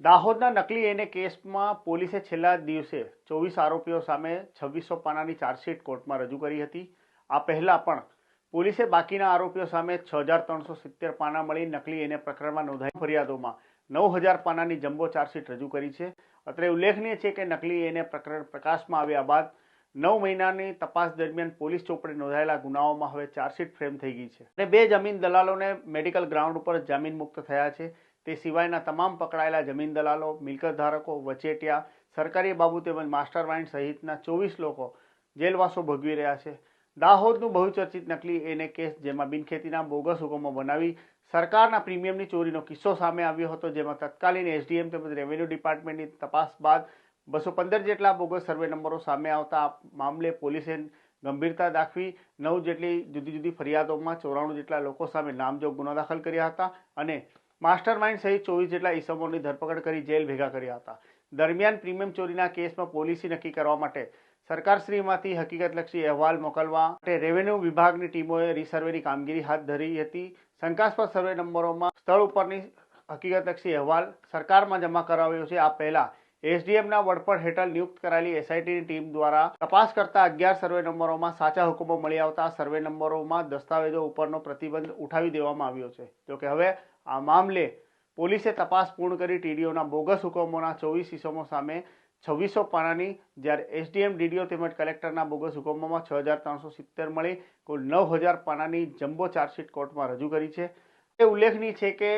દાહોદના નકલી એને કેસમાં પોલીસે છેલ્લા દિવસે ચોવીસ આરોપીઓ સામે છવ્વીસો પાનાની ચાર્જશીટ કોર્ટમાં રજૂ કરી હતી. આ પહેલાં પણ પોલીસે બાકીના આરોપીઓ સામે છ હજાર ત્રણસો સિત્તેર પાના મળી નકલી એને પ્રકરણમાં નોંધાઈ ફરિયાદોમાં નવ હજાર પાનાની જમ્બો ચાર્જશીટ રજૂ કરી છે. અત્રે ઉલ્લેખનીય છે કે નકલી એને પ્રકરણ પ્રકાશમાં આવ્યા બાદ નવ મહિનાની તપાસ દરમિયાન પોલીસ ચોપડે નોંધાયેલા ગુનાઓમાં હવે ચાર્જશીટ ફ્રેમ થઈ ગઈ છે. અને બે જમીન દલાલોને મેડિકલ ગ્રાઉન્ડ ઉપર જામીન મુક્ત થયા છે. તે સિવાયના તમામ પકડાયેલા જમીન દલાલો, મિલકત ધારકો, વચેટિયા, સરકારી બાબુ તેમજ માસ્ટર માઇન્ડ સહિતના ચોવીસ લોકો જેલવાસો ભોગવી રહ્યા છે. દાહોદનું બહુચર્ચિત નકલી એને કેસ જેમાં બિનખેતીના બોગસ હુકમો બનાવી સરકારના પ્રીમિયમની ચોરીનો કિસ્સો સામે આવ્યો હતો, જેમાં તત્કાલીન એસડીએમ તેમજ રેવન્યુ ડિપાર્ટમેન્ટની તપાસ બાદ બસો પંદર જેટલા બોગસ સર્વે નંબરો સામે આવતા મામલે પોલીસે ગંભીરતા દાખવી નવ જેટલી જુદી જુદી ફરિયાદોમાં ચોરાણું જેટલા લોકો સામે નામજોગ ગુનો દાખલ કર્યા હતા અને માસ્ટર માઇન્ડ સહિત ચોવીસ જેટલા ઈસમોની ધરપકડ કરી જેલ ભેગા કર્યા હતા. દરમિયાન પ્રીમિયમ ચોરીના કેસમાં પોલિસી નક્કી કરવા માટે સરકારશ્રીમાંથી હકીકતલક્ષી અહેવાલ મોકલવા માટે રેવન્યુ વિભાગની ટીમોએ રીસર્વેની કામગીરી હાથ ધરી હતી. શંકાસ્પદ સર્વે નંબરોમાં સ્થળ ઉપરની હકીકતલક્ષી અહેવાલ સરકારમાં જમા કરાવ્યો છે. આ પહેલા એસડીએમના વડપણ હેઠળ નિયુક્ત કરાયેલી એસઆઈટીની ટીમ દ્વારા તપાસ કરતા અગિયાર સર્વે નંબરોમાં સાચા હુકમો મળી આવતા સર્વે નંબરોમાં દસ્તાવેજો ઉપરનો પ્રતિબંધ ઉઠાવી દેવામાં આવ્યો છે. જોકે હવે આ મામલે પોલીસે તપાસ પૂર્ણ કરી ટીડીઓના બોગસ હુકમોના ચોવીસ ઇસમો સામે છવ્વીસો પાનાની, જ્યારે એસડીએમ, ડીડીઓ તેમજ કલેક્ટરના બોગસ હુકમોમાં છ હજાર ત્રણસો સિત્તેર મળી કુલ નવ હજાર પાનાની જમ્બો ચાર્જશીટ કોર્ટમાં રજૂ કરી છે. એ ઉલ્લેખનીય છે કે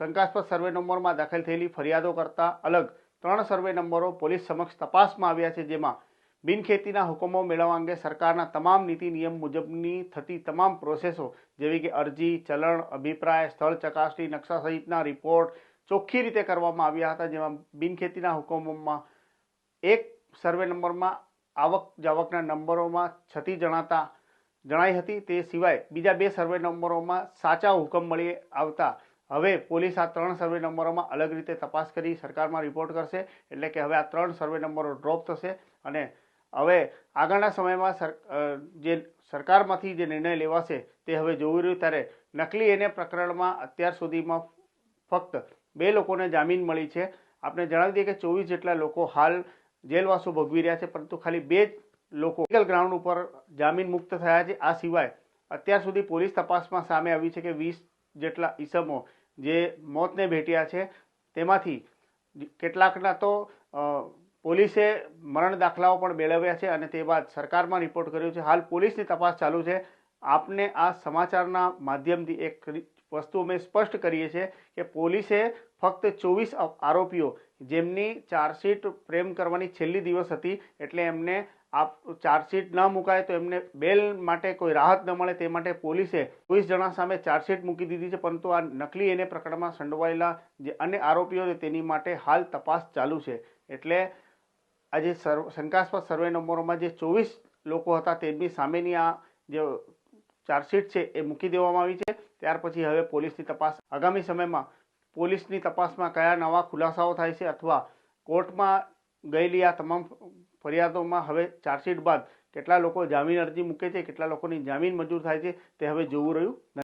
શંકાસ્પદ સર્વે નંબરમાં દાખલ થયેલી ફરિયાદો કરતાં અલગ ત્રણ સર્વે નંબરો પોલીસ સમક્ષ તપાસમાં આવ્યા છે, જેમાં બિનખેતીના હુકમો મેળવવા અંગે સરકારના તમામ નીતિ નિયમ મુજબની થતી તમામ પ્રોસેસો, જેવી કે અરજી, ચલણ, અભિપ્રાય, સ્થળ ચકાસણી, નકશા સહિતના રિપોર્ટ ચોખ્ખી રીતે કરવામાં આવ્યા હતા, જેમાં બિનખેતીના હુકમોમાં એક સર્વે નંબરમાં આવક જાવકના નંબરોમાં છતી જણાતા જણાઈ હતી. તે સિવાય બીજા બે સર્વે નંબરોમાં સાચા હુકમ મળી આવતા હવે પોલીસ આ ત્રણ સર્વે નંબરોમાં અલગ રીતે તપાસ કરી સરકારમાં રિપોર્ટ કરશે, એટલે કે હવે આ ત્રણ સર્વે નંબરો ડ્રોપ થશે અને હવે આગળના સમયમાં જે સરકારમાંથી જે નિર્ણય લેવાશે તે હવે જોવી રહ્યું ત્યારે નકલી એને પ્રકરણમાં અત્યાર સુધીમાં ફક્ત બે લોકોને જામીન મળી છે. આપણે જણાવી દઈએ કે ચોવીસ જેટલા લોકો હાલ જેલવાસો ભોગવી રહ્યા છે, પરંતુ ખાલી બે જ લોકો લીગલ ગ્રાઉન્ડ ઉપર જામીન મુક્ત થયા છે. આ સિવાય અત્યાર સુધી પોલીસ તપાસમાં સામે આવી છે કે વીસ જેટલા ઈસમો જે મોતને ભેટ્યા છે, તેમાંથી કેટલાકના તો પોલીસે મરણ દાખલાઓ પણ મેળવ્યા છે અને તે બાદ સરકારમાં રિપોર્ટ કર્યો છે. હાલ પોલીસની તપાસ ચાલુ છે. આપને આ સમાચારના માધ્યમથી એક વસ્તુ અમે સ્પષ્ટ કરીએ છીએ કે પોલીસે ફક્ત ચોવીસ આરોપીઓ જેમની ચાર્જશીટ પ્રેમ કરવાની છેલ્લી દિવસ હતી, એટલે એમને આ ચાર્જશીટ ન મુકાય તો એમને બેલ માટે કોઈ રાહત ન મળે તે માટે પોલીસે ચોવીસ જણા સામે ચાર્જશીટ મૂકી દીધી છે, પરંતુ આ નકલી એને પ્રકરણમાં સંડોવાયેલા જે અન્ય આરોપીઓ છે તેની માટે હાલ તપાસ ચાલુ છે. એટલે આજે સર્વ, શંકાસ્પદ સર્વે નંબરોમાં જે ચોવીસ લોકો હતા તેમની સામેની આ જે ચાર્જશીટ છે એ મૂકી દેવામાં આવી છે. ત્યાર પછી હવે પોલીસની તપાસ, આગામી સમયમાં પોલીસની તપાસમાં કયા નવા ખુલાસાઓ થાય છે અથવા કોર્ટમાં ગયેલી આ તમામ ફરિયાદોમાં હવે ચાર્જશીટ બાદ કેટલા લોકો જામીન અરજી મૂકે છે, કેટલા લોકોની જામીન મંજૂર થાય છે તે હવે જોવું રહ્યું